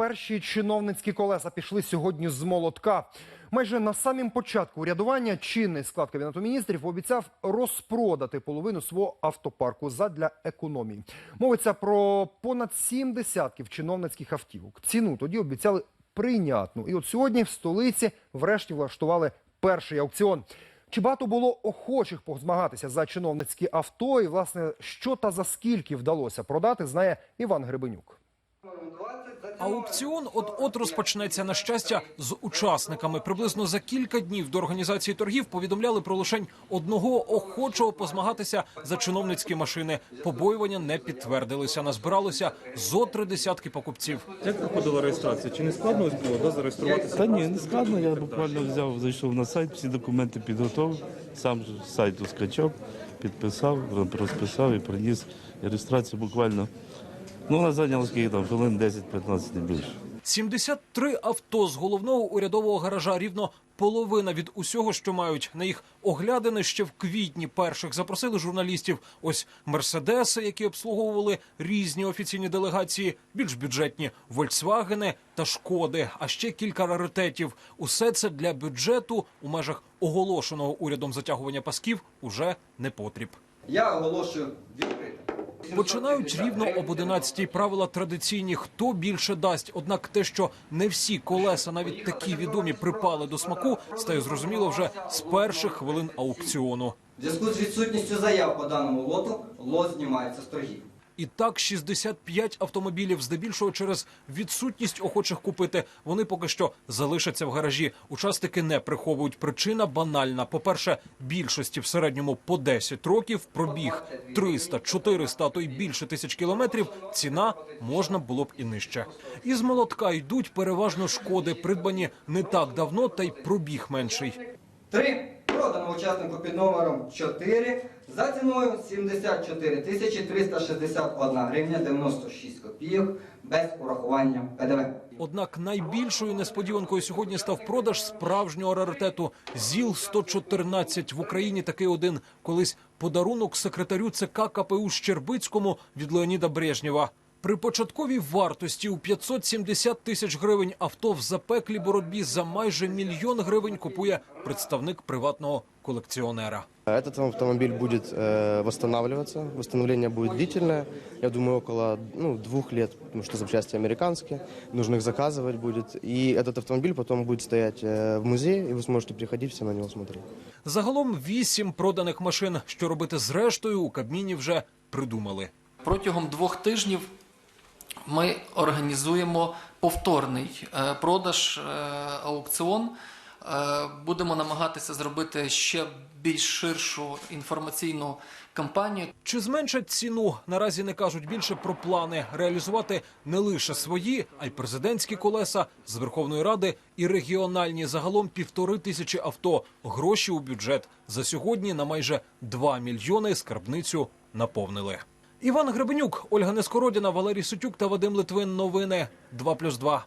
перші чиновницькі колеса пішли сьогодні з молотка. Майже на самім початку урядування чинний склад кабінету міністрів обіцяв розпродати половину свого автопарку задля економії. Мовиться про понад сім десятків чиновницьких автівок. Ціну тоді обіцяли прийнятну. І от сьогодні в столиці врешті влаштували перший аукціон. Чи багато було охочих позмагатися за чиновницькі авто? І власне що та за скільки вдалося продати, знає Іван Гребенюк. Аукціон от-от розпочнеться на щастя з учасниками. Приблизно за кілька днів до організації торгів повідомляли про лишень одного охочого позмагатися за чиновницькі машини. Побоювання не підтвердилися. Назбиралося зо три десятки покупців. Як проходила реєстрація? Чи не складно ось було да, зареєструватися? Та ні, не складно. Я буквально взяв, зайшов на сайт, всі документи підготував, сам же з сайту скачав, підписав, розписав і приніс. І реєстрація буквально. Ну, вона зайняла скільки там, хвилин 10-15 не більше. 73 авто з головного урядового гаража рівно половина від усього, що мають на їх оглядини ще в квітні перших запросили журналістів. Ось мерседеси, які обслуговували різні офіційні делегації, більш бюджетні Вольксвагени та шкоди. А ще кілька раритетів. Усе це для бюджету у межах оголошеного урядом затягування пасків уже не потріб. Я оголошую відкритим. Починають рівно об 11-й. Правила традиційні. Хто більше дасть? Однак те, що не всі колеса, навіть такі відомі, припали до смаку, стає зрозуміло вже з перших хвилин аукціону. В зв'язку з відсутністю заяв по даному лоту, лот знімається з торгів. І так 65 автомобілів, здебільшого через відсутність охочих купити. Вони поки що залишаться в гаражі. Учасники не приховують. Причина банальна. По-перше, більшості в середньому по 10 років пробіг 300, 400, а то й більше тисяч кілометрів. Ціна можна було б і нижче. Із молотка йдуть переважно шкоди, придбані не так давно, та й пробіг менший. Три. Продано учаснику під номером 4 за ціною 74 тисячі 361 гривня 96 копійок без урахування ПДВ. Однак найбільшою несподіванкою сьогодні став продаж справжнього раритету ЗІЛ 114 в Україні. Такий один колись подарунок секретарю ЦК КПУ Щербицькому від Леоніда Брежнєва. При початковій вартості у 570 тисяч гривень авто в запеклій боротьбі за майже мільйон гривень купує представник приватного колекціонера. Этот автомобиль будет э, восстанавливаться. Восстановление будет длительное. Я думаю, около ну, двух лет, потому что запчасти американские. Нужно их заказывать будет. И этот автомобиль потом будет стоять э, в музее, и вы сможете приходить все на него смотреть. Загалом вісім проданих машин. Що робити з рештою, у Кабміні вже придумали. Протягом двох тижнів ми організуємо повторний е, продаж е, аукціон. Е, Будемо намагатися зробити ще більш ширшу інформаційну кампанію. Чи зменшать ціну? Наразі не кажуть більше про плани реалізувати не лише свої, а й президентські колеса з Верховної Ради і регіональні. Загалом півтори тисячі авто. Гроші у бюджет за сьогодні на майже 2 мільйони скарбницю наповнили. Іван Гребенюк, Ольга Нескородіна, Валерій Сутюк та Вадим Литвин. Новини 2+,2.